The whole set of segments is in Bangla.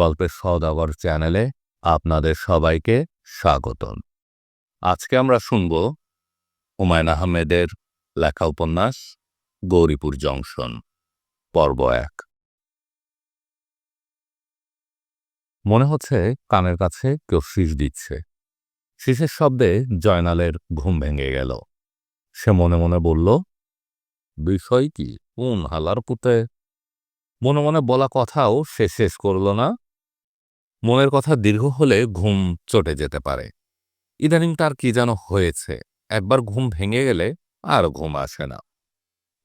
গল্পের সদাগর চ্যানেলে আপনাদের সবাইকে স্বাগতম। আজকে আমরা শুনব হুমায়ুন আহমেদের লেখা উপন্যাস গৌরীপুর জংশন, পর্ব এক। মনে হচ্ছে কানের কাছে কেউ শীষ দিচ্ছে। শীষের শব্দে জয়নালের ঘুম ভেঙে গেল। সে মনে মনে বলল, বিষয় কি? কোন হালার পুতে? মনে মনে বলা কথাও সে শেষ করল না। মনের কথা দীর্ঘ হলে ঘুম চটে যেতে পারে। ইদানিং তার কি যেন হয়েছে। একবার ঘুম ভেঙে গেলে আর ঘুম আসে না।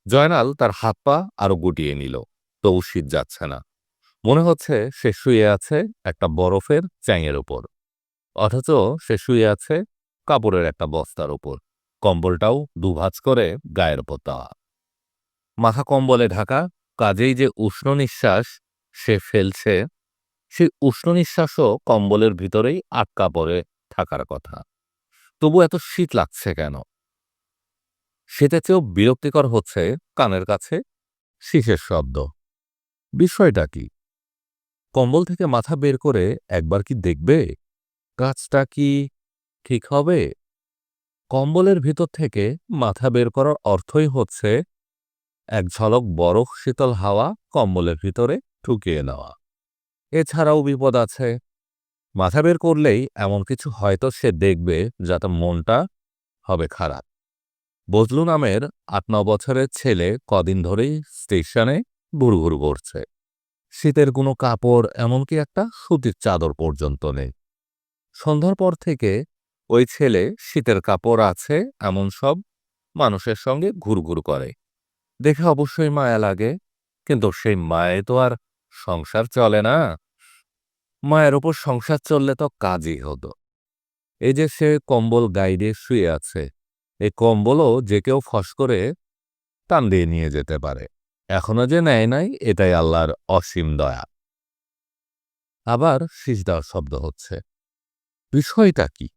জয়নাল তার হাত পা আরও গুটিয়ে নিল। তবু শীত যাচ্ছে না। মনে হচ্ছে সে শুয়ে আছে একটা বরফের চ্যাঙের ওপর অথচ সে শুয়ে আছে কাপড়ের একটা বস্তার ওপর কম্বলটাও দুভাজ করে গায়ের ওপর দেওয়া। মাথা কম্বলে ঢাকা, কাজেই যে উষ্ণ নিঃশ্বাস সে ফেলছে সেই উষ্ণ নিঃশ্বাসও কম্বলের ভিতরেই আটকা পড়ে থাকার কথা। তবু এত শীত লাগছে কেন? শীতের চেয়েও বিরক্তিকর হচ্ছে কানের কাছে শীষের শব্দ। বিষয়টা কি? কম্বল থেকে মাথা বের করে একবার কি দেখবে? কাজটা কি ঠিক হবে? কম্বলের ভিতর থেকে মাথা বের করার অর্থই হচ্ছে এক ঝলক বরফ শীতল হাওয়া কম্বলের ভিতরে ঠুকিয়ে নেওয়া। এছাড়াও বিপদ আছে। মাথা বের করলেই এমন কিছু হয়তো সে দেখবে যাতে মনটা হবে খারাপ। বজলু নামের আট ন বছরের ছেলে কদিন ধরেই স্টেশনে ঘুরঘুর করছে। শীতের কোনো কাপড়, এমনকি একটা সুতির চাদর পর্যন্ত নেই। সন্ধ্যার পর থেকে ওই ছেলে শীতের কাপড় আছে, এমন সব মানুষের সঙ্গে ঘুরঘুর করে। দেখে অবশ্যই মায়া লাগে, কিন্তু সেই মায়ে তো আর সংসার চলে না। মায়ের ওপর সংসার চললে তো কাজই হতো। এই যে সে কম্বল গাইডে শুয়ে আছে, এই কম্বলও যে কেউ ফস করে টান দিয়ে নিয়ে যেতে পারে। এখনও যে নেয় নাই, এটাই আল্লাহর অসীম দয়া। আবার শীষ দেওয়ার শব্দ হচ্ছে। বিষয়টা কি?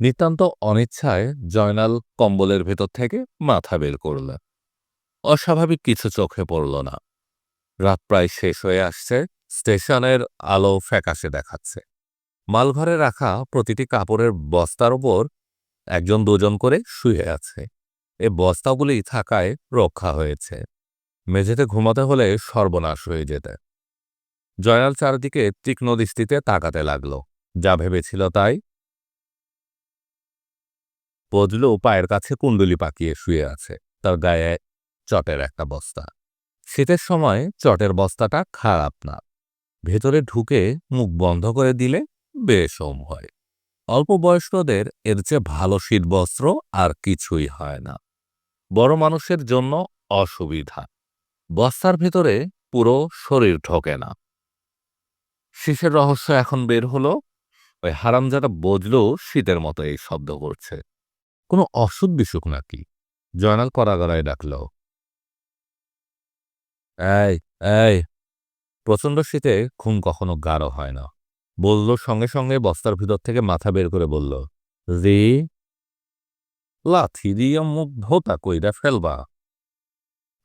নিতান্ত অনিচ্ছায় জয়নাল কম্বলের ভেতর থেকে মাথা বের করল। অস্বাভাবিক কিছু চোখে পড়ল না। রাত প্রায় শেষ হয়ে আসছে স্টেশনের আলো ফ্যাকাশে দেখাচ্ছে। মালঘরে রাখা প্রতিটি কাপড়ের বস্তার ওপর একজন দুজন করে শুয়ে আছে। এ বস্তাগুলি থাকায় রক্ষা হয়েছে। মেঝেতে ঘুমাতে হলে সর্বনাশ হয়ে যেতে। জয়াল চারদিকে তীক্ষ্ণ দৃষ্টিতে তাকাতে লাগল। যা ভেবেছিল তাই বজলু পায়ের কাছে কুণ্ডুলি পাকিয়ে শুয়ে আছে। তার গায়ে চটের একটা বস্তা। শীতের সময় চটের বস্তাটা খারাপ না। ভেতরে ঢুকে মুখ বন্ধ করে দিলে বেশম হয়। অল্প বয়স্কদের এর চেয়ে ভালো শীতবস্ত্র আর কিছুই হয় না। বড় মানুষের জন্য অসুবিধা। বস্তার ভেতরে পুরো শরীর ঢোকে না। শীষের রহস্য এখন বের হলো। ওই হারামজাটা বজলো শীতের মতো এই শব্দ করছে। কোনো অসুখ বিসুখ নাকি? জয়নাল করাগড়ায় ডাকল। এই প্রচণ্ড শীতে খুন কখনো গাঢ় হয় না। বলল সঙ্গে সঙ্গে বস্তার ভিতর থেকে মাথা বের করে বলল, রে, লাথি দিয়ে মুখ ধোতা কইরা ফেলবা।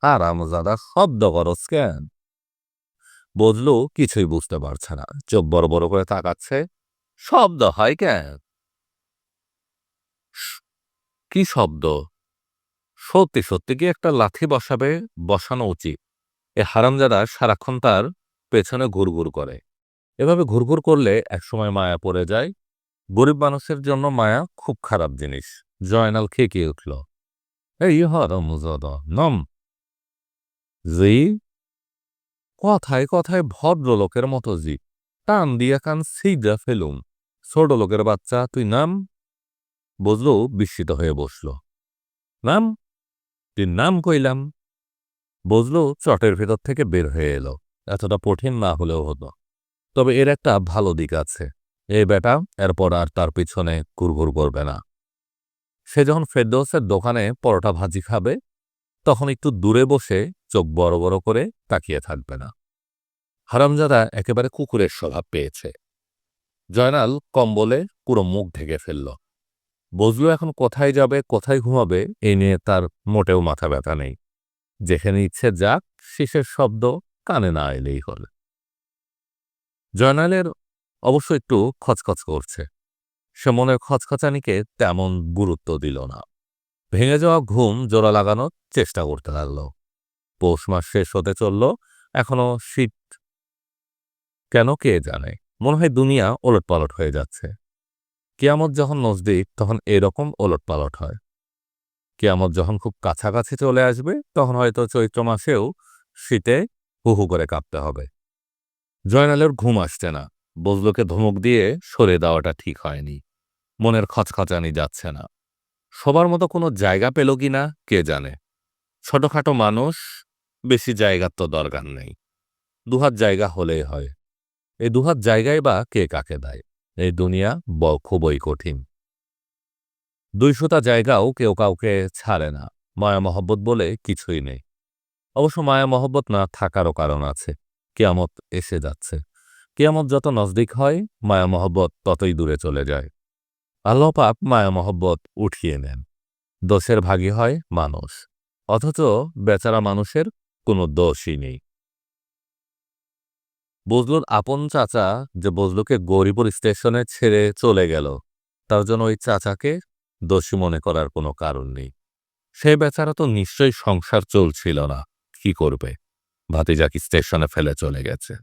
আরামজাদা শব্দ করস কেন? বদলু কিছুই বুঝতে পারছে না, চোখ বড় বড় করে তাকাচ্ছে, শব্দ হয় কেন? কি শব্দ? সত্যি সত্যি কি একটা লাথি বসাবে, বসানো উচিত? এ হারামজাদা সারাক্ষণ তার পেছনে ঘুরঘুর করে। এভাবে ঘুরঘুর করলে একসময় মায়া পড়ে যায়। গরিব মানুষের জন্য মায়া খুব খারাপ জিনিস। জয়নাল খেকিয়ে উঠল, এই হরমুজদ নম। জি, কথায় কথায় ভদ্রলোকের মতো জি। টান দিয়া কান সিজা ফেলুম। ছোট লোকের বাচ্চা, তুই নাম? বুঝলো, বিস্মিত হয়ে বসল, নাম? তুই নাম কইলাম? বুঝলো, চটের ভেতর থেকে বের হয়ে এলো। এতটা কঠিন না হলেও হতো। তবে এর একটা ভালো দিক আছে। এ বেটা, এরপর আর তার পিছনে ঘুরঘুর করবে না। সে যখন ফেরদৌসের দোকানে পরোটা ভাজি খাবে, তখন একটু দূরে বসে চোখ বড় বড় করে তাকিয়ে থাকবে না। হারামজাদা একেবারে কুকুরের স্বভাব পেয়েছে। জয়নাল কম্বলে পুরো মুখ ঢেকে ফেলল। বজলু এখন কোথায় যাবে, কোথায় ঘুমাবে এই নিয়ে তার মোটেও মাথা ব্যথা নেই। যেখানে ইচ্ছে যাক শীষের শব্দ কানে না এলেই হল জয়নালের অবশ্য একটু খচখচ করছে। সে মনের খচখচানিকে তেমন গুরুত্ব দিল না। ভেঙে যাওয়া ঘুম, জোড়া লাগানোর চেষ্টা করতে লাগল। পৌষ মাস শেষ হতে চলল, এখনও শীত। কেন কে জানে? মনে হয় দুনিয়া ওলটপালট হয়ে যাচ্ছে। কেয়ামত যখন নজদিক, তখন এরকম ওলটপালট হয়। কেয়ামত যখন খুব কাছাকাছি চলে আসবে, তখন হয়তো চৈত্র মাসেও শীতে হু হু করে কাঁপতে হবে। জয়নালের ঘুম আসছে না। বজলুকে ধমক দিয়ে সরে দেওয়াটা ঠিক হয়নি। মনের খচখচানি যাচ্ছে না। সবার মতো কোনো জায়গা পেল কি না, কে জানে? ছোটখাটো মানুষ, বেশি জায়গার তো দরকার নেই। দুহাত জায়গা হলেই হয়। এই দুহাত জায়গায় বা কে কাকে দেয়? এই দুনিয়া ব খুবই কঠিন। দুইশোটা জায়গাও কেউ কাউকে ছাড়ে না। মায়া মহব্বত বলে কিছুই নেই। অবশ্য মায়া মহব্বত না থাকারও কারণ আছে। কেয়ামত এসে যাচ্ছে। কেয়ামত যত নজদিক হয়, মায়া মহব্বত ততই দূরে চলে যায়। আল্লাহ পাক মায়া মহব্বত উঠিয়ে নেন। দোষের ভাগী হয় মানুষ। অথচ বেচারা মানুষের কোনো দোষই নেই। বজলুর আপন চাচা যে বজলুকে গৌরীপুর স্টেশনে ছেড়ে চলে গেল, তার জন্য ওই চাচাকে দোষী মনে করার কোনো কারণ নেই। সে বেচারা তো নিশ্চয়ই সংসার চলছিল না। কি করবে? ভাতিজাকি স্টেশনে ফেলে চলে গেছে?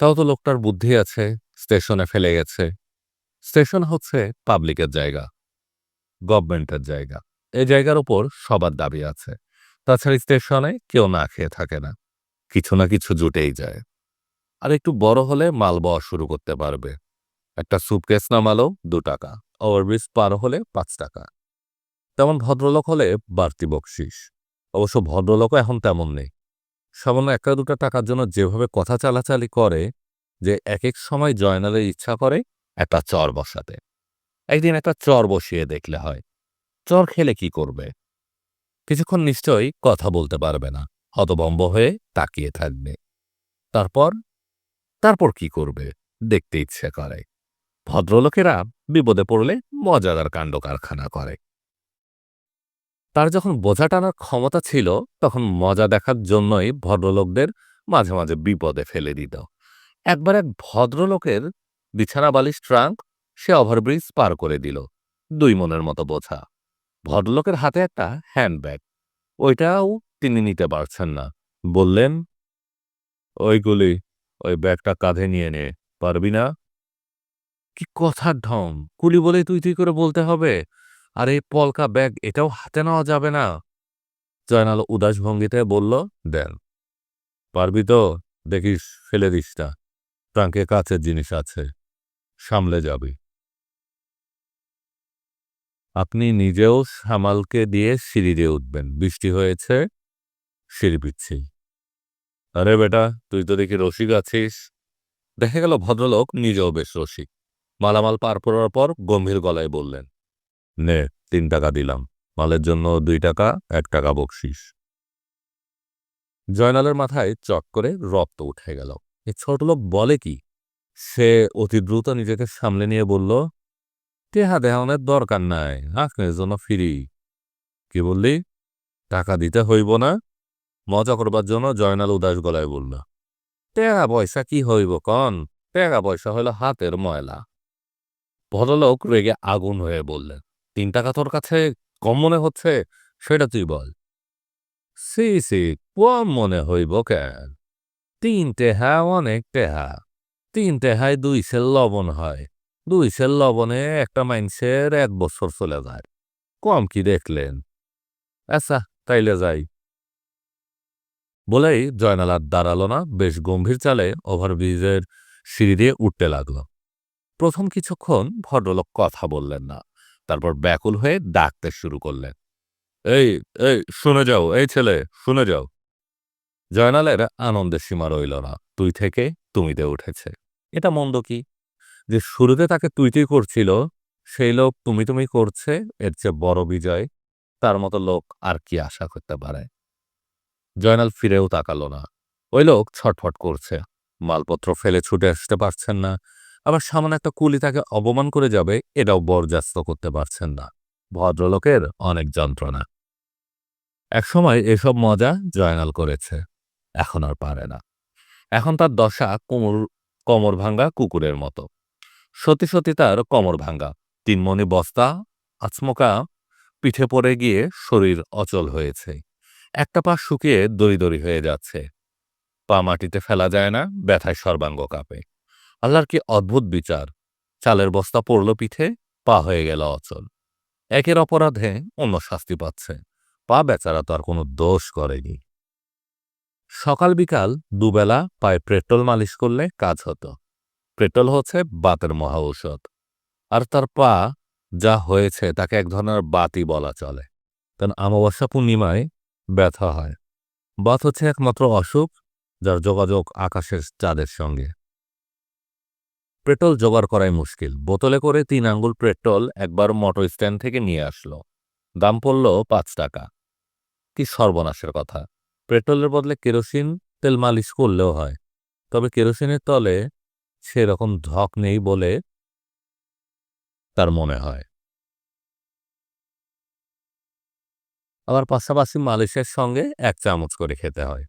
তাও তো লোকটার বুদ্ধি আছে, স্টেশনে ফেলে গেছে। স্টেশন হচ্ছে পাবলিকের জায়গা, গভর্নমেন্টের জায়গা। এই জায়গার উপর সবার দাবি আছে। তাছাড়া স্টেশনে কেউ না খেয়ে থাকে না। কিছু না কিছু জুটেই যায়। আর একটু বড় হলে মাল বওয়া শুরু করতে পারবে। একটা সুটকেস নামালো দু টাকা, ওভারব্রিজ পার হলে পাঁচ টাকা। তেমন ভদ্রলোক হলে বাড়তি বকশিস। অবশ্য ভদ্রলোকও এখন তেমন নেই। সামান্য একটা দুটা টাকার জন্য যেভাবে কথা চালাচালি করে যে এক এক সময় জয়নালের ইচ্ছা করে একটা চর বসাতে। একদিন একটা চর বসিয়ে দেখলে হয়, চর খেলে কি করবে? কিছুক্ষণ নিশ্চয়ই কথা বলতে পারবে না হতবম্ব হয়ে তাকিয়ে থাকবে। তারপর তারপর কি করবে? দেখতে ইচ্ছে করে। ভদ্রলোকেরা বিপদে পড়লে মজাদার কাণ্ড কারখানা করে। তার যখন বোঝা টানার ক্ষমতা ছিল, তখন মজা দেখার জন্যই ভদ্রলোকদের মাঝে মাঝে বিপদে ফেলে দিত। একবার এক ভদ্রলোকের বিছানা বালিশ ট্রাঙ্ক সে ওভারব্রিজ পার করে দিল, দুই মনের মতো বোঝা। ভদ্রলোকের হাতে একটা হ্যান্ডব্যাগ। ওইটাও তিনি নিতে পারছেন না। বললেন ওইগুলি ওই ব্যাগটা কাঁধে নিয়ে নে, পারবি না? কি কথার ঢং? কুলি বলে তুই তুই করে বলতে হবে? আর এই পলকা ব্যাগ, এটাও হাতে নেওয়া যাবে না। জয়নাল উদাস ভঙ্গিতে বলল, দেন, পারবি তো? দেখিস ফেলে দিস না ট্রাঙ্কে কাছের জিনিস আছে, সামলে যাবি। আপনি নিজেও সামালকে দিয়ে সিঁড়ি দিয়ে উঠবেন। বৃষ্টি হয়েছে, সিঁড়ি পিচ্ছি। আরে বেটা, তুই তো দেখি রসিক আছিস। দেখা গেল ভদ্রলোক নিজেও বেশ রসিক। মালামাল পার করার পর গম্ভীর গলায় বললেন নে, তিন টাকা দিলাম। মালের জন্য দুই টাকা, এক টাকা বকশিস। জয়নালের মাথায় চট করে রক্ত উঠে গেল। এ ছোট লোক বলে কি? সে অতি দ্রুত নিজেকে সামলে নিয়ে বলল, টেহা দেহানের দরকার নাই আপনার জন্য ফিরি। কি বললি? টাকা দিতে হইব না? মজা করবার জন্য জয়নাল উদাস গলায় বলল টেকা পয়সা কি হইব কন? টাকা পয়সা হইল হাতের ময়লা। ভদ্রলোক রেগে আগুন হয়ে বললেন তিন টাকা তোর কাছে কম মনে হচ্ছে? সেটা তুই বল। সি সি, কম মনে হইব কেন? তিন টেহা অনেক টেহা। তিন টেহায় দুই সেল লবণ হয়। দুই সেল লবণে একটা মানুষের এক বছর চলে যায়। কম কি দেখলেন? আচ্ছা তাইলে যাই। বলেই জয়নাল আর দাঁড়াল না, বেশ গম্ভীর চালে ওভারব্রিজের সিঁড়ি দিয়ে উঠতে লাগল। প্রথম কিছুক্ষণ ভদ্রলোক কথা বললেন না। তারপর ব্যাকুল হয়ে ডাকতে শুরু করলেন। এই এই, শুনে যাও, এই ছেলে, শুনে যাও। জয়নালের আনন্দের সীমা রইল না, তুই থেকে তুমিতে উঠেছে। এটা মন্দ কি? যে শুরুতে তাকে তুই তুই করছিল, সেই লোক তুমি তুমি করছে, এর চেয়ে বড় বিজয়, তার মতো লোক আর কি আশা করতে পারে? জয়নাল ফিরেও তাকালো না। ওই লোক ছটফট করছে। মালপত্র ফেলে ছুটে আসতে পারছেন না। আবার সামান্য একটা কুলি তাকে অপমান করে যাবে, এটাও বরজাস্ত করতে পারছেন না। ভদ্রলোকের অনেক যন্ত্রণা। একসময় এসব মজা জয়নাল করেছে। এখন আর পারে না। এখন তার দশা কোমর কোমর ভাঙ্গা কুকুরের মতো। সত্যি সত্যি তার কোমর ভাঙ্গা। তিনমণি বস্তা, আচমকা, পিঠে পড়ে গিয়ে শরীর অচল হয়েছে। একটা পা শুকিয়ে দড়ি দড়ি হয়ে যাচ্ছে। পা মাটিতে ফেলা যায় না, ব্যথায় সর্বাঙ্গ কাঁপে। আল্লাহর কি অদ্ভুত বিচার? চালের বস্তা পড়ল পিঠে, পা হয়ে গেল অচল। একের অপরাধে অন্য শাস্তি পাচ্ছে। পা বেচারা তো আর কোনো দোষ করেনি। সকাল বিকাল দুবেলা পায়ে পেট্রোল মালিশ করলে কাজ হতো। পেট্রোল হচ্ছে বাতের মহা ঔষধ আর তার পা যা হয়েছে তাকে এক ধরনের বাতি বলা চলে। কারণ অমাবস্যা পূর্ণিমায় ব্যথা হয়। বাত হচ্ছে একমাত্র অসুখ যার যোগাযোগ আকাশের চাঁদের সঙ্গে। পেট্রোল জোগাড় করাই মুশকিল। বোতলে করে তিন আঙ্গুল পেট্রোল একবার মোটর স্ট্যান্ড থেকে নিয়ে আসলো। দাম পড়ল পাঁচ টাকা। কি সর্বনাশের কথা। পেট্রোলের বদলে কেরোসিন, তেল মালিশ করলেও হয়। তবে কেরোসিনের তলে সেরকম ধক নেই বলে তার মনে হয়। আবার পাশাপাশি মালিশের সঙ্গে এক চামচ করে খেতে হয়।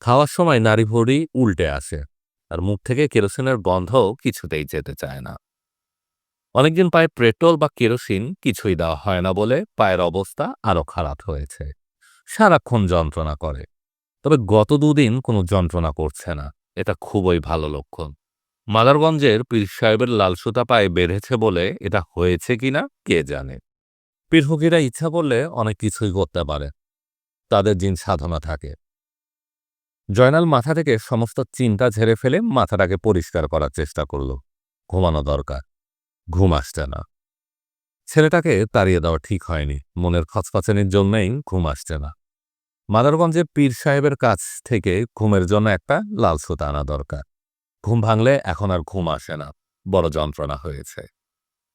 খাওয়ার সময় নারী ভরি উল্টে আসে। আর মুখ থেকে কেরোসিনের গন্ধও কিছুতেই যেতে চায় না। অনেকদিন পায়ে পেট্রোল বা কেরোসিন কিছুই দেওয়া হয় না বলে পায়ের অবস্থা আরও খারাপ হয়েছে। সারাক্ষণ যন্ত্রণা করে। তবে গত দুদিন কোনো যন্ত্রণা করছে না। এটা খুবই ভালো লক্ষণ। মাদারগঞ্জের পীর সাহেবের লালসুতা পায়ে বেড়েছে বলে এটা হয়েছে কিনা কে জানে। পীরফকিরা ইচ্ছা করলে অনেক কিছুই করতে পারে। তাদের জিন সাধনা থাকে। জয়নাল মাথা থেকে সমস্ত চিন্তা ঝেড়ে ফেলে মাথাটাকে পরিষ্কার করার চেষ্টা করল। ঘুমানো দরকার। ঘুম আসছে না। ছেলেটাকে তাড়িয়ে দেওয়া ঠিক হয়নি। মনের খচখচানির জন্যই ঘুম আসছে না। মাদারগঞ্জে পীর সাহেবের কাছ থেকে ঘুমের জন্য একটা লাল সুতা আনা দরকার। ঘুম ভাঙলে এখন আর ঘুম আসে না। বড় যন্ত্রণা হয়েছে।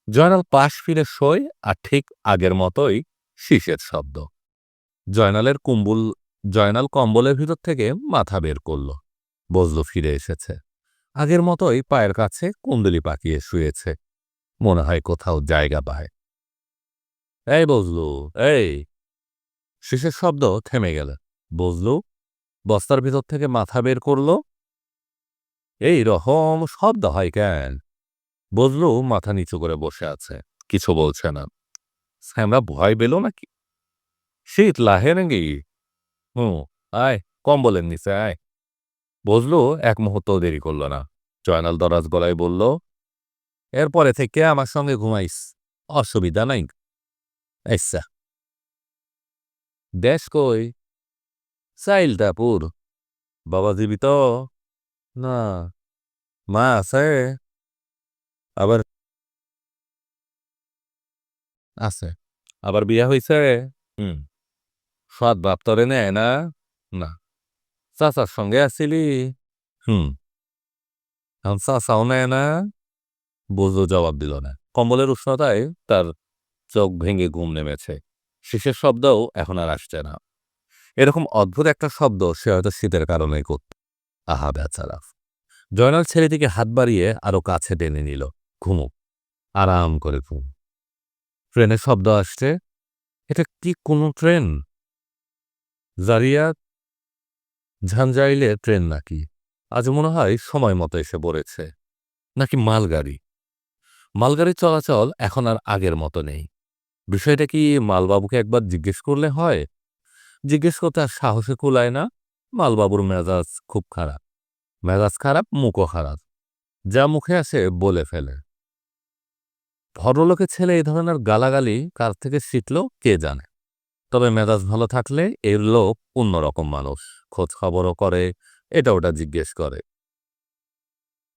জয়নাল পাশ ফিরে শোয় আর ঠিক আগের মতোই শীষের শব্দ। জয়নালের কুম্বুল জয়নাল কম্বলের ভিতর থেকে মাথা বের করল। বজলু ফিরে এসেছে। আগের মতোই পায়ের কাছে কুন্দলি পাকিয়ে শুয়েছে। মনে হয় কোথাও জায়গা পায়। এই বজলু এই। শেষের শব্দ থেমে গেল। বজলু বস্তার ভিতর থেকে মাথা বের করল। এই রকম শব্দ হয় কেন? বজলু মাথা নিচু করে বসে আছে। কিছু বলছে না। শ্যামরা ভয় পেল নাকি? শীত লাহে নাকি? হুম, আয় কম্বলের নিচে, আয়। বজলু এক মুহূর্ত দেরি করল না। জয়নাল দরাজ গলায় বলল, এরপরে থেকে আমার সঙ্গে ঘুমাইস, অসুবিধা নাই। আচ্ছা। দেশ কই? সাইলটাপুর বাবা জীবিত? না। মা আছে? আবার? আছে। আবার বিয়া হইছে? হুম। সৎ বাপ তরে নেয় না? না। চাচার সঙ্গে আসিলি? হুম। এখন চাচাও নেয় না? বুঝো জবাব দিল না। কম্বলের উষ্ণতায় তার চোখ ভেঙে ঘুম নেমেছে। শেষের শব্দও এখন আর আসছে না। এরকম অদ্ভুত একটা শব্দ সে হয়তো শীতের কারণে করত। আহা বেচারা জয়নাল ছেলেটিকে হাত বাড়িয়ে আরও কাছে টেনে নিল। ঘুমুক। আরাম করে ঘুম। ট্রেনের শব্দ আসছে। এটা কি কোনো ট্রেন? জারিয়া ঝাঞ্ঝাইলে ট্রেন নাকি? আজ মনে হয় সময় মতো এসে পড়েছে। নাকি মালগাড়ি? মালগাড়ির চলাচল এখন আর আগের মতো নেই। বিষয়টা কি মালবাবুকে একবার জিজ্ঞেস করলে হয়? জিজ্ঞেস করতে আর সাহসে কুলায় না? মালবাবুর মেজাজ খুব খারাপ। মেজাজ খারাপ, মুখও খারাপ। যা মুখে আসে বলে ফেলে। ভদ্রলোকের ছেলে এই ধরনের গালাগালি কার থেকে শিখল কে জানে? তবে মেজাজ ভালো থাকলে এর লোক অন্যরকম মানুষ। খোঁজ খবরও করে, এটা ওটা জিজ্ঞেস করে।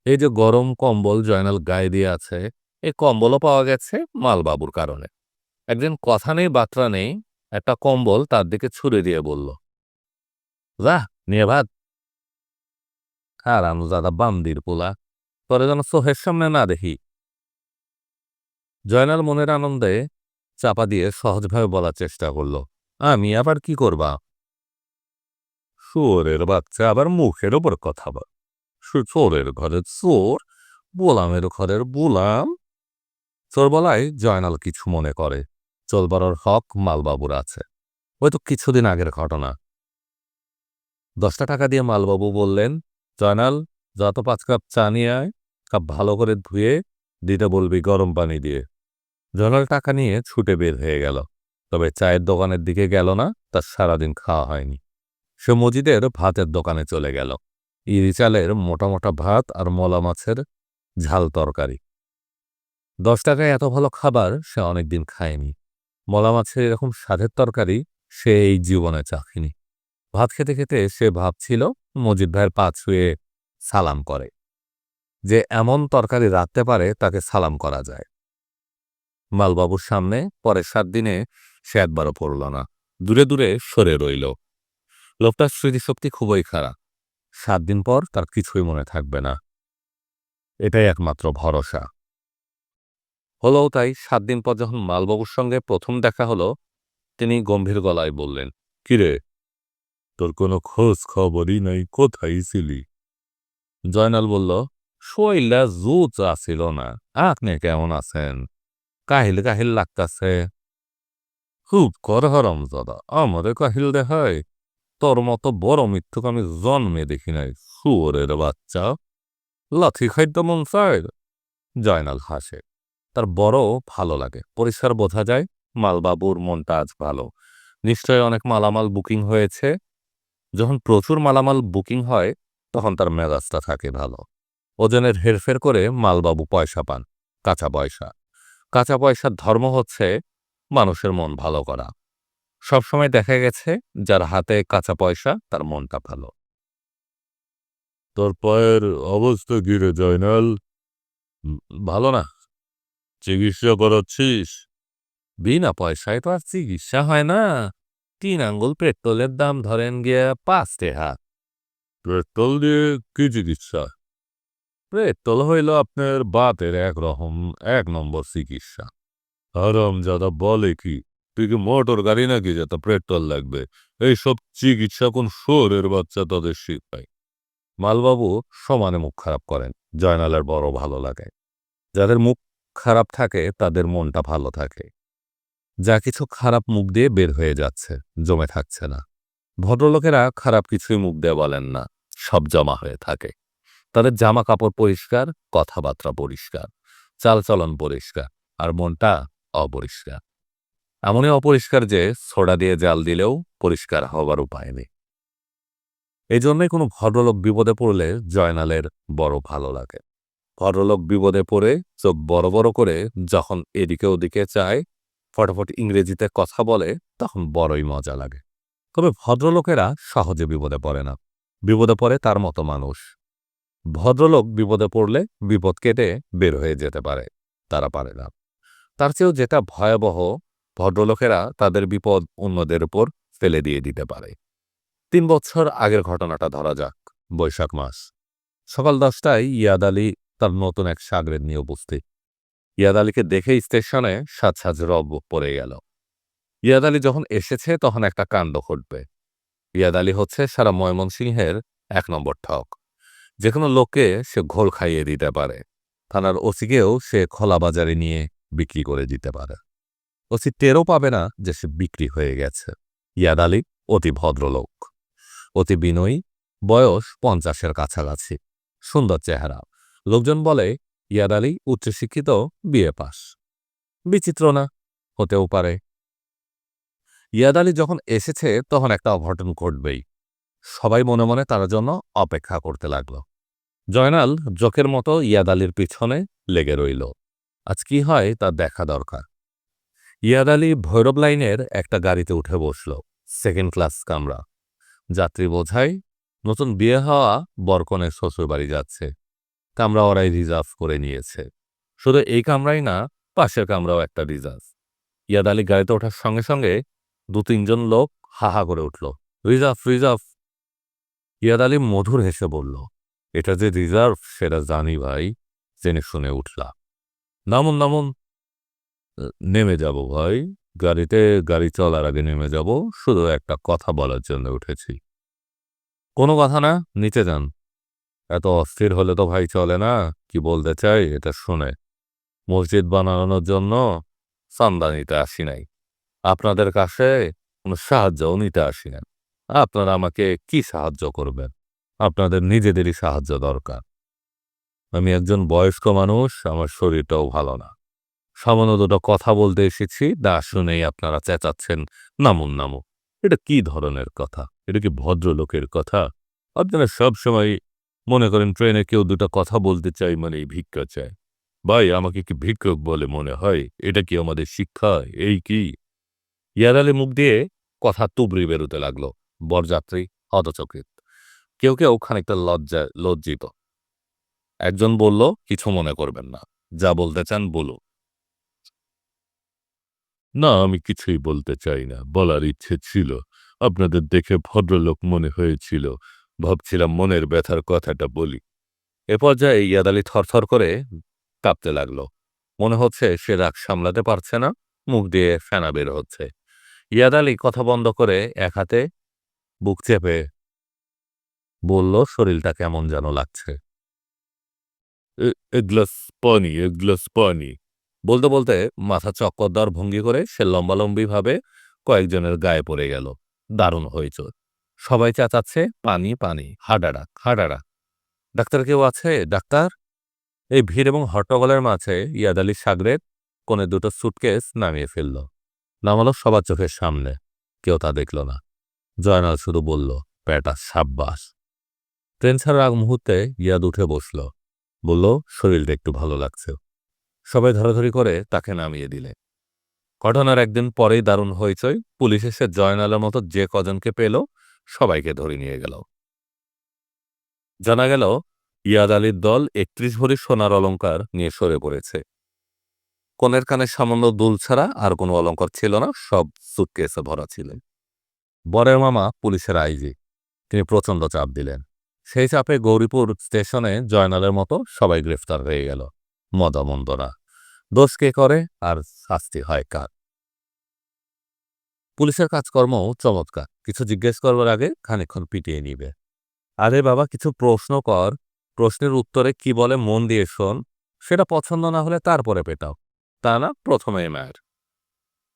এই যে গরম কম্বল জয়নাল গায়ে দিয়ে আছে এই কম্বলও পাওয়া গেছে মালবাবুর কারণে। একদিন কথা নেই বার্তা নেই, একটা কম্বল তার দিকে ছুড়ে দিয়ে বলল যা নিয়ে ভাত। আর দাদা বান্দির পোলা পরে যেন সোহের সামনে না দেখি। জয়নাল মনের আনন্দে চাপা দিয়ে সহজভাবে বলার চেষ্টা করল। আমি আবার কি করবা? চোরের বাচ্চা আবার মুখের ওপর কথা বল। চোরের ঘরের চোর, বোলামের ঘরের বোলাম। চোর বলায় জয়নাল কিছু মনে করে। চলবারর হক মালবাবুর আছে। ওই তো কিছুদিন আগের ঘটনা। দশটা টাকা দিয়ে মালবাবু বললেন, জয়নাল, যত পাঁচ কাপ চা নিয়ে আয়। কাপ ভালো করে ধুয়ে, দিতে বলবি গরম পানি দিয়ে। জয়নাল টাকা নিয়ে ছুটে বের হয়ে গেল। তবে চায়ের দোকানের দিকে গেল না, তার সারাদিন খাওয়া হয়নি। সে মজিদের ভাতের দোকানে চলে গেল। ইরি চালের মোটা মোটা ভাত আর মলা মাছের ঝাল তরকারি। দশ টাকায় এত ভালো খাবার সে অনেকদিন খায়নি। মলা মাছের এরকম স্বাদের তরকারি সে এই জীবনে চাখিনি। ভাত খেতে খেতে সে ভাবছিল মজিদ ভাইয়ের পা ছুঁয়ে সালাম করে। যে এমন তরকারি রাখতে পারে তাকে সালাম করা যায়। মালবাবুর সামনে পরের সাত দিনে সে একবারও পড়ল না। দূরে দূরে সরে রইল। লোকটার স্মৃতিশক্তি খুবই খারাপ। সাত দিন পর তার কিছুই মনে থাকবে না। এটাই একমাত্র ভরসা। হলেও তাই সাত দিন পর যখন মালবাবুর সঙ্গে প্রথম দেখা হলো, তিনি গম্ভীর গলায় বললেন, কিরে, তোর কোনো খোঁজ খবরই নাই, কোথায় ছিলি? জয়নাল বলল, শৈলা জুত আসিল না, আপনি কেমন আছেন? কাহিল কাহিল লাগতাছে। খুব কর হরম দাদা আমারে কাহিল দেখায় তোর মতো বড় মিথ্যুক আমি জন্মে দেখি নাই শুয়োরের বাচ্চা। লাথি খাইতে মন চায় জয়নাল হাসে। তার বড় ভালো লাগে পরিষ্কার বোঝা যায় মালবাবুর মনটা আজ ভালো। নিশ্চয় অনেক মালামাল বুকিং হয়েছে। যখন প্রচুর মালামাল বুকিং হয়, তখন তার মেজাজটা থাকে ভালো। ওজনের হেরফের করে মালবাবু পয়সা পান, কাঁচা পয়সা। কাঁচা পয়সার ধর্ম হচ্ছে মানুষের মন ভালো করা। সবসময় দেখা গেছে যার হাতে কাঁচা পয়সা তার মনটা ভালো। তোর পায়ের অবস্থা গিরে জয়নাল ভালো না। চিকিৎসা করাচ্ছিস? বিনা পয়সায় তো আর চিকিৎসা হয় না। তিন আঙ্গুল পেট্রোলের দাম ধরেন গিয়ে পাঁচ টেহা। পেট্রোল দিয়ে কি চিকিৎসা? পেট্রোল হইল আপনার বাতের একরকম এক নম্বর চিকিৎসা। আরাম যাদা বলে কি, তুই কি মোটর গাড়ি নাকি যত পেট্রোল লাগবে? এইসব চিকিৎসা কোন শোরের বাচ্চা তাদের শিখায়। মালবাবু সমানে মুখ খারাপ করেন, জয়নালের বড় ভালো লাগে। যাদের মুখ খারাপ থাকে, তাদের মনটা ভালো থাকে। যা কিছু খারাপ মুখ দিয়ে বের হয়ে যাচ্ছে, জমে থাকছে না। ভদ্রলোকেরা খারাপ কিছুই মুখ দিয়ে বলেন না, সব জমা হয়ে থাকে। তাদের জামা কাপড় পরিষ্কার, কথাবার্তা পরিষ্কার, চালচলন পরিষ্কার, আর মনটা অপরিষ্কার। এমনই অপরিষ্কার যে সোডা দিয়ে জাল দিলেও পরিষ্কার হবার উপায় নেই। এই জন্যই কোনো ভদ্রলোক বিপদে পড়লে জয়নালের বড় ভালো লাগে। ভদ্রলোক বিপদে পড়ে চোখ বড় বড় করে যখন এদিকে ওদিকে চায়, ফটাফট ইংরেজিতে কথা বলে, তখন বড়ই মজা লাগে। তবে ভদ্রলোকেরা সহজে বিপদে পড়ে না। বিপদে পড়ে তার মতো মানুষ। ভদ্রলোক বিপদে পড়লে বিপদ কেটে বের হয়ে যেতে পারে, তারা পারে না। তার চেয়েও যেটা ভয়াবহ, ভদ্রলোকেরা তাদের বিপদ অন্যদের উপর ফেলে দিয়ে দিতে পারে। তিন বছর আগের ঘটনাটা ধরা যাক, বৈশাখ মাস। সকাল দশটায় ইয়াদ আলী তার নতুন এক সাগরের নিয়ে উপস্থিত। ইয়াদ আলীকে দেখে স্টেশনে সাজ সাজ রব পড়ে গেল। ইয়াদ আলী যখন এসেছে তখন একটা কাণ্ড ঘটবে। ইয়াদ আলী হচ্ছে সারা ময়মনসিংহের এক নম্বর ঠক। যে কোনো লোককে সে ঘোল খাইয়ে দিতে পারে। থানার ওসিকেও সে খোলা বাজারে নিয়ে বিক্রি করে দিতে পারে। ওসি টেরও পাবে না যে সে বিক্রি হয়ে গেছে। ইয়াদ আলী অতি ভদ্রলোক। অতি বিনয়ী। বয়স পঞ্চাশের কাছাকাছি। সুন্দর চেহারা। লোকজন বলে, ইয়াদ আলী উচ্চশিক্ষিত, বিএ পাস। বিচিত্র না? হতেও পারে। ইয়াদ আলী যখন এসেছে, তখন একটা অঘটন ঘটবেই। সবাই মনে মনে তার জন্য অপেক্ষা করতে লাগল। জয়নাল জোকের মতো ইয়াদ আলীর পিছনে লেগে রইল। আজ কি হয় তা দেখা দরকার। ইয়াদ আলী ভৈরব লাইনের একটা গাড়িতে উঠে বসল সেকেন্ড ক্লাস কামরা। যাত্রী বোঝাই, নতুন বিয়ে হওয়া বরকনের শ্বশুরবাড়ি যাচ্ছে। কামরা ওরাই রিজার্ভ করে নিয়েছে। শুধু এই কামরাই না, পাশের কামরাও একটা রিজার্ভ ইয়াদ আলী গাড়িতে ওঠার সঙ্গে সঙ্গে দু তিনজন লোক হাহা করে উঠল। রিজার্ভ রিজার্ভ ইয়াদ আলী মধুর হেসে বলল, এটা যে রিজার্ভ, সেটা জানি ভাই, জেনে শুনে উঠলা নামুন নামুন। নেমে যাব ভাই, গাড়িতে গাড়ি চলার আগে নেমে যাব। শুধু একটা কথা বলার জন্য উঠেছি। কোনো কথা না, নিচে যান। এত অস্থির হলে তো ভাই চলে না, কি বলতে চাই, এটা শুনে। মসজিদ বানানোর জন্য চান্দা নিতে আসি নাই। আপনাদের কাছে কোনো সাহায্যও নিতে আসি না আপনারা আমাকে কি সাহায্য করবেন? আপনাদের নিজেদেরই সাহায্য দরকার। আমি একজন বয়স্ক মানুষ, আমার শরীরটাও ভালো না। সামান্য দুটো কথা বলতে এসেছি, না শুনেই আপনারা চেঁচাচ্ছেন, নামুন নামু এটা কি ধরনের কথা? এটা কি ভদ্রলোকের কথা? আপনারা সব সময় মনে করেন ট্রেনে কেউ দুটো কথা বলতে চাই মানে ভিক্ষা চায়। ভাই, আমাকে কি ভিক্ষক বলে মনে হয়? এটা কি আমাদের শিক্ষা? এই কি? ইয়ারালে মুখ দিয়ে কথা তুবড়ি বেরোতে লাগল। বরযাত্রী হতচকিত। কেউ কেউ খানিকটা লজ্জা, লজ্জিত। একজন বলল, কিছু মনে করবেন না। যা বলতে চান বলুন। না, আমি কিছুই বলতে চাই না। বলার ইচ্ছে ছিল। আপনাদের দেখে ভদ্রলোক মনে হয়েছিল। ভাবছিলাম মনের ব্যথার কথাটা বলি। এ পর্যায়ে ইয়াদালি থরথর করে কাঁপতে লাগল। মনে হচ্ছে সে রাগ সামলাতে পারছে না। মুখ দিয়ে ফেনা বের হচ্ছে। ইয়াদালি কথা বন্ধ করে এক হাতে বুক চেপে বলল, শরীরটা কেমন যেন লাগছে? বলতে বলতে মাথা চক্কর ভঙ্গি করে সে লম্বালম্বি ভাবে কয়েকজনের গায়ে পড়ে গেল। দারুণ হয়েছ সবাই চাচাচ্ছে, পানি পানি হাডাডা হাডাডা ডাক্তার কেউ আছে? ডাক্তার? এই ভিড় এবং হট্টগোলের মাঝে ইয়াদ আলী সাগরের কোণে দুটো সুটকেস নামিয়ে ফেলল। নামালো সবার চোখের সামনে। কেউ তা দেখল না। জয়নাল শুধু বলল, প্যাটা সাব্বাস। ট্রেন ছাড়ার আগ মুহূর্তে ইয়াদ উঠে বসল। বলল, শরীরটা একটু ভালো লাগছে। সবাই ধরাধরি করে তাকে নামিয়ে দিলে। ঘটনার একদিন পরেই দারুণ হইচই, পুলিশ এসে জয়নালের মতো যে কজনকে পেল, সবাইকে ধরে নিয়ে গেল। জানা গেল, ইয়াদ আলীর দল একত্রিশ ভরি সোনার অলঙ্কার নিয়ে সরে পড়েছে। কনের কানে সামান্য দুল ছাড়া আর কোনো অলঙ্কার ছিল না, সব সুটকেসে ভরা ছিলেন বরের মামা পুলিশের আইজি। তিনি প্রচণ্ড চাপ দিলেন। সেই চাপে গৌরীপুর স্টেশনে জয়নালের মতো সবাই গ্রেফতার হয়ে গেল। মদমন্দরা। দোষ কে করে আর শাস্তি হয় কার? পুলিশের কাজকর্ম চমৎকার। কিছু জিজ্ঞেস করবার আগে খানিক্ষণ পিটিয়ে নিবে। আরে বাবা, কিছু প্রশ্ন কর। প্রশ্নের উত্তরে কি বলে মন দিয়ে শোন। সেটা পছন্দ না হলে তারপরে পেটাও। তা না প্রথমে মায়ের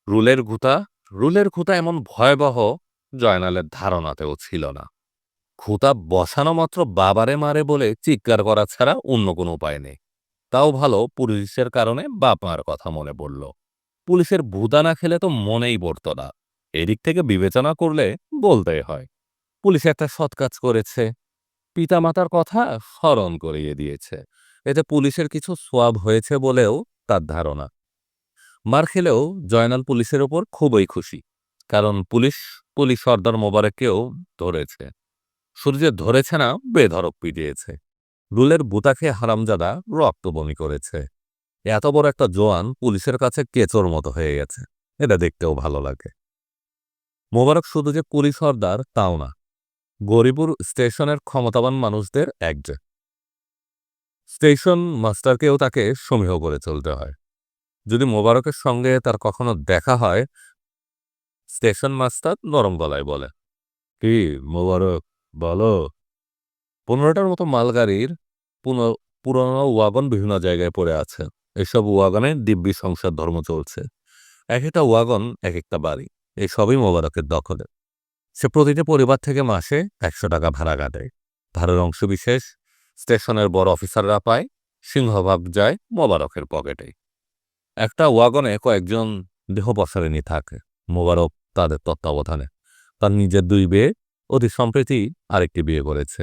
রুলের ঘুতা? রুলের ঘুতা এমন ভয়াবহ জয়নালের ধারণাতেও ছিল না। খুঁতা বসানো মাত্র বাবারে মারে বলে চিৎকার করা ছাড়া অন্য কোনো উপায় নেই। তাও ভালো পুলিশের কারণে বাপ মার কথা মনে পড়ল। পুলিশের ভুদা না খেলে তো মনেই পড়ত না। এদিক থেকে বিবেচনা করলে বলতেই হয়, পুলিশ একটা সৎ কাজ করেছে। পিতামাতার কথা স্মরণ করিয়ে দিয়েছে। এতে পুলিশের কিছু সোয়াব হয়েছে বলেও তার ধারণা। মার খেলেও জয়নাল পুলিশের ওপর খুবই খুশি, কারণ পুলিশ পুলিশ সর্দার মোবারককেও ধরেছে। শুধু যে ধরেছে না বেধরক পিটিয়েছে। রুলের বুতা খেয়ে হারামজাদা রক্ত বমি করেছে। এত বড় একটা জোয়ান পুলিশের কাছে কেচোর মতো হয়ে গেছে। এটা দেখতেও ভালো লাগে। মোবারক শুধু যে পুলিশ সর্দার, তাও না। গরিপুর স্টেশনের ক্ষমতাবান মানুষদের একজন। স্টেশন মাস্টারকেও তাকে সমীহ করে চলতে হয়। যদি মোবারকের সঙ্গে তার কখনো দেখা হয় স্টেশন মাস্টার নরম গলায় বলে, কি মোবারক, বলো। পনেরোটার মতো মালগাড়ির পুরনো ওয়াগন বিভিন্ন জায়গায় পড়ে আছে। এসব ওয়াগনে দিব্যি সংসার ধর্ম চলছে। এক একটা ওয়াগন এক একটা বাড়ি, এই সবই মোবারকের দখলে। সে প্রতিটি পরিবার থেকে মাসে একশো টাকা ভাড়া কাটে। ভাড়ার অংশ বিশেষ স্টেশনের বড় অফিসাররা পায়, সিংহভাগ যায় মোবারকের পকেটে একটা ওয়াগনে কয়েকজন দেহ দেহপসারিণী থাকে, মোবারক তাদের তত্ত্বাবধানে। তার নিজের দুই বিয়ে অতি সম্প্রতি আরেকটি বিয়ে করেছে।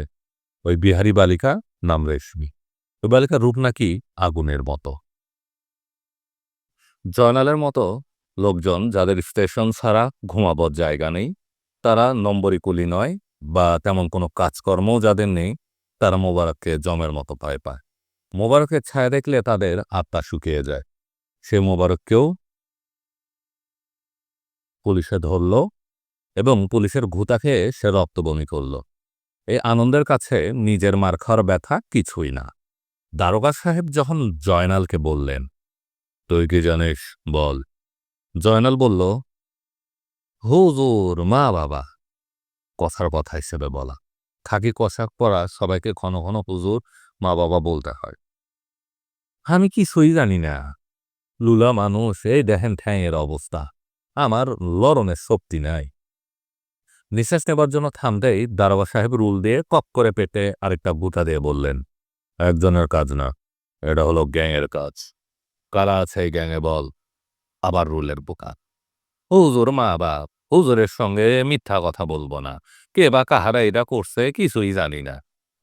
ওই বিহারি বালিকা নাম রেশমি। ওই বালিকার রূপ নাকি আগুনের মতো। জয়নালের মতো লোকজন যাদের স্টেশন ছাড়া ঘুমাবার জায়গা নেই, তারা নম্বরি কুলি নয় বা তেমন কোনো কাজকর্মও যাদের নেই, তারা মোবারককে জমের মতো ভয় পায়। মোবারকের ছায়া দেখলে তাদের আত্মা শুকিয়ে যায়। সে মোবারককেও পুলিশে ধরল এবং পুলিশের ঘুতা খেয়ে সে রক্ত বমি করল। এই আনন্দের কাছে নিজের মার খাওয়ার ব্যথা কিছুই না। দারোগা সাহেব যখন জয়নালকে বললেন, তুই কি জানিস, বল। জয়নাল বলল, হুজুর, মা বাবা। কথার কথা হিসেবে বলা। খাকি কষাক পরা সবাইকে ঘন ঘন হুজুর, মা বাবা বলতে হয়। আমি কিছুই জানি না। লুলা মানুষ, এই দেখেন ঠ্যাংয়ের অবস্থা। আমার লরণের শক্তি নাই। নিঃশ্বাস নেবার জন্য থামতেই দারোগা সাহেব রুল দিয়ে কক করে পেটে আরেকটা বুটা দিয়ে বললেন, একজনের কাজ না, এটা হলো গ্যাংয়ের কাজ। কারা আছে এই গ্যাংয়ে বল, আবার রুলের বোকা। হুজুর মা বাপ, হুজুরের সঙ্গে মিথ্যা কথা বলব না, কে বা কাহারা এটা করছে কিছুই জানি না।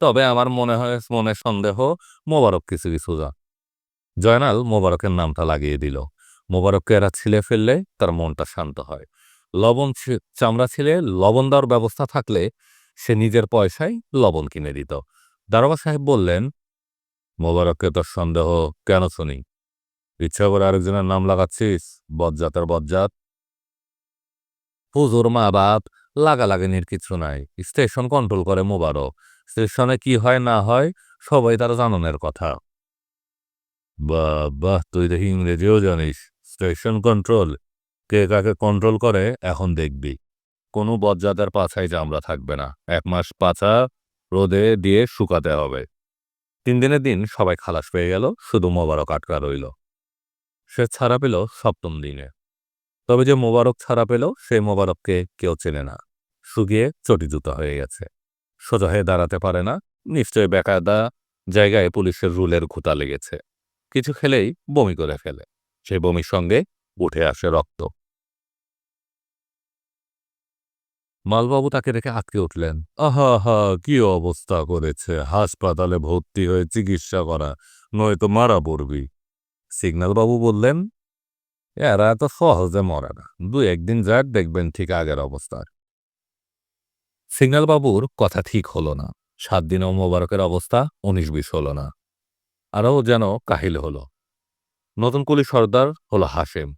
তবে আমার মনে হয়, মনে সন্দেহ, মোবারক কিছু কিছু যা। জয়নাল মোবারকের নামটা লাগিয়ে দিল। মোবারককে এরা ছিলে ফেললে তার মনটা শান্ত হয়। লবণ চামড়া ছিলে, লবণ দেওয়ার ব্যবস্থা থাকলে সে নিজের পয়সায় লবণ কিনে দিত। দারোগা সাহেব বললেন, মোবারককে তোর সন্দেহ কেন শুনি? ইচ্ছা করে আরেকজনের নাম লাগাচ্ছিস, বজ্জাতের বজ্জাত? পুজোর মা বাপ লাগালাগিনির কিছু নাই। স্টেশন কন্ট্রোল করে মোবারক। স্টেশনে কি হয় না হয়, সবাই তার জাননের কথা। বাহ বাহ, তুই দেখি ইংরেজিও জানিস। Station control. কে কাকে কন্ট্রোল করে, এখন দেখবি। কোনো বজ্জাতের পাছায় চামড়া থাকবে না। এক মাস পাছা রোদে দিয়ে শুকাতে হবে। তিন দিনের দিন সবাই খালাস পেয়ে গেল, শুধু মোবারক আটকা রইল। সে ছাড়া পেল সপ্তম দিনে। তবে যে মোবারক ছাড়া পেল, সেই মোবারককে কেউ চেনে না। শুকিয়ে চটিজুতো হয়ে গেছে। সোজা হয়ে দাঁড়াতে পারে না। নিশ্চয় বেকায়দা জায়গায় পুলিশের রুলের ঘুতা লেগেছে। কিছু খেলেই বমি করে ফেলে। সেই বমির সঙ্গে উঠে আসে রক্ত। মালবাবু তাকে রেখে আটকে উঠলেন। আহা হা কি অবস্থা করেছে? হাসপাতালে ভর্তি হয়ে চিকিৎসা করা, নয়তো মারা পড়বি। সিগন্যালবাবু বললেন, এরা এত সহজে মরে না। দু একদিন যাক, দেখবেন ঠিক আগের অবস্থার সিগন্যালবাবুর কথা ঠিক হলো না। সাত দিনও মোবারকের অবস্থা, উনিশ বিশ হলো না। আরও যেন কাহিল হলো। নতুন কুলি সর্দার হল হাসেম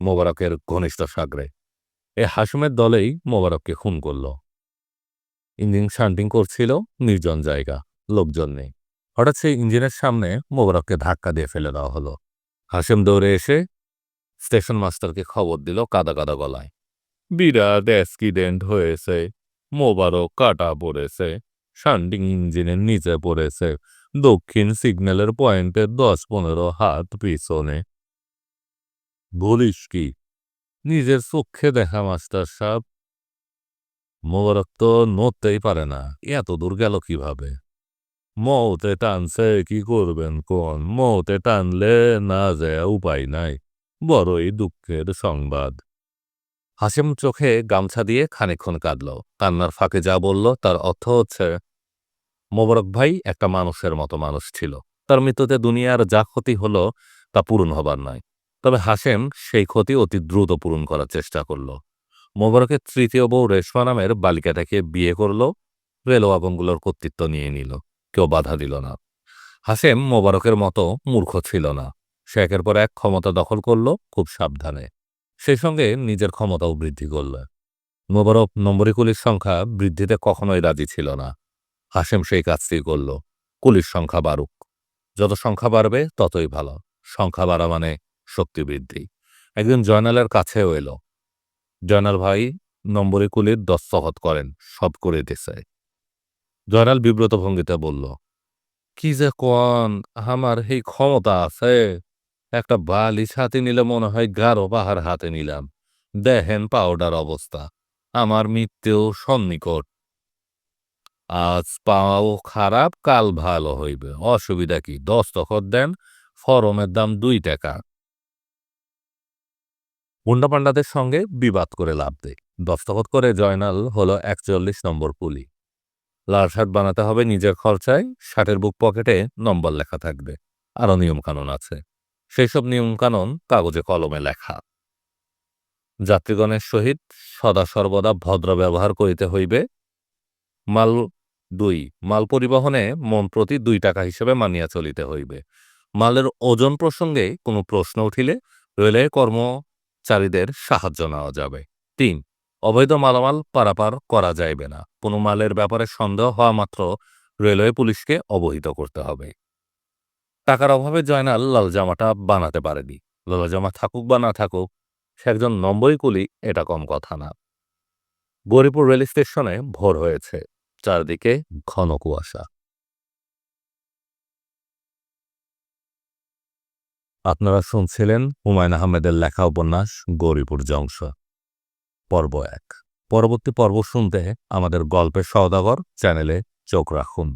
মোবারকের ঘনিষ্ঠ সাগরে। এ হাসেমের দলেই মোবারককে খুন করল। ইঞ্জিন শান্টিং করছিল নির্জন জায়গা, লোকজন নেই। হঠাৎ সেই ইঞ্জিনের সামনে মোবারককে ধাক্কা দিয়ে ফেলে দেওয়া হলো। হাসেম দৌড়ে এসে স্টেশন মাস্টারকে খবর দিল কাদা কাদা গলায়। বিরাট অ্যাক্সিডেন্ট হয়েছে, মোবারক কাটা পড়েছে শান্টিং ইঞ্জিনের নিচে পড়েছে। দক্ষিণ সিগন্যালের পয়েন্টের দশ পনেরো হাত পিছনে বলিস কি নিজের চোখে দেখা মাস্টার সাহেব মোবারক তো নড়তেই পারে না এত দূর গেল কীভাবে মৌতে টানছে কি করবেন কোন মৌতে টানলে না যায় উপায় নাই বড়ই দুঃখের সংবাদ হাসিম চোখে গামছা দিয়ে খানিকক্ষণ কাঁদল কান্নার ফাঁকে যা বলল তার অর্থ হচ্ছে মোবারক ভাই একটা মানুষের মতো মানুষ ছিল। তার মৃত্যুতে দুনিয়ার যা ক্ষতি হলো তা পূরণ হবার নয়। তবে হাসেম সেই ক্ষতি অতি দ্রুত পূরণ করার চেষ্টা করল। মোবারকের তৃতীয় বউ রেশমা নামের বালিকাটাকে বিয়ে করল রেল ওয়াগনগুলোর কর্তৃত্ব নিয়ে নিল, কেউ বাধা দিল না। হাসেম মোবারকের মতো মূর্খ ছিল না। সে একের পর এক ক্ষমতা দখল করল খুব সাবধানে। সেই সঙ্গে নিজের ক্ষমতাও বৃদ্ধি করল। মোবারক নম্বরি কুলির সংখ্যা বৃদ্ধিতে কখনোই রাজি ছিল না। হাসেম সেই কাজটি করল কুলির সংখ্যা বাড়ুক। যত সংখ্যা বাড়বে, ততই ভালো। সংখ্যা বাড়া মানে শক্তি বৃদ্ধি। একদিন জয়নালের কাছেও এলো। জয়নাল ভাই নম্বরে কুলির দস্তখত করেন, সব করে দিছে। জয়নাল বিব্রত ভঙ্গিতে বলল, কি যে কন, আমার এই ক্ষমতা আছে। একটা বালিশ হাতে নিলে মনে হয় গাঢ় পাহাড় হাতে নিলাম। দেখেন পাউডার অবস্থা। আমার মৃত্যু সন্নিকট। আজ পাও খারাপ, কাল ভালো হইবে। অসুবিধা কি? দস্তখত দেন, ফরমের দাম দুই টাকা। মুন্ডা পান্ডাদের সঙ্গে বিবাদ করে লাভ দেয় দস্তখত করে জয়নাল হলো একচল্লিশ নম্বর পুলি। লাল শার্ট বানাতে হবে নিজের খরচায়, শার্টের বুক পকেটে নম্বর লেখা থাকবে। আরও নিয়মকানুন আছে। সেই সব নিয়মকানুন কাগজে কলমে লেখা। যাত্রীগণের সহিত সদা সর্বদা ভদ্র ব্যবহার করিতে হইবে। মাল দুই, মাল পরিবহনে মন প্রতি দুই টাকা হিসেবে মানিয়া চলিতে হইবে। মালের ওজন প্রসঙ্গে কোনো প্রশ্ন উঠিলে রেলের কর্মচারীদের সাহায্য নেওয়া যাবে। তিন, অবৈধ মালামাল পারাপার করা যাইবে না। কোনো মালের ব্যাপারে সন্দেহ হওয়া মাত্র রেলওয়ে পুলিশকে অবহিত করতে হবে। টাকার অভাবে জয়নাল লাল জামাটা বানাতে পারেনি। লাল জামা থাকুক বা না থাকুক, সে একজন নম্বরই কুলি, এটা কম কথা না। গৌরীপুর রেল স্টেশনে ভোর হয়েছে। চারদিকে ঘন কুয়াশা। আপনারা শুনছিলেন হুমায়ুন আহমেদের লেখা উপন্যাস গৌরীপুর জংশ পর্ব এক। পরবর্তী পর্ব শুনতে আমাদের গল্পের সওদাগর চ্যানেলে চোখ রাখুন।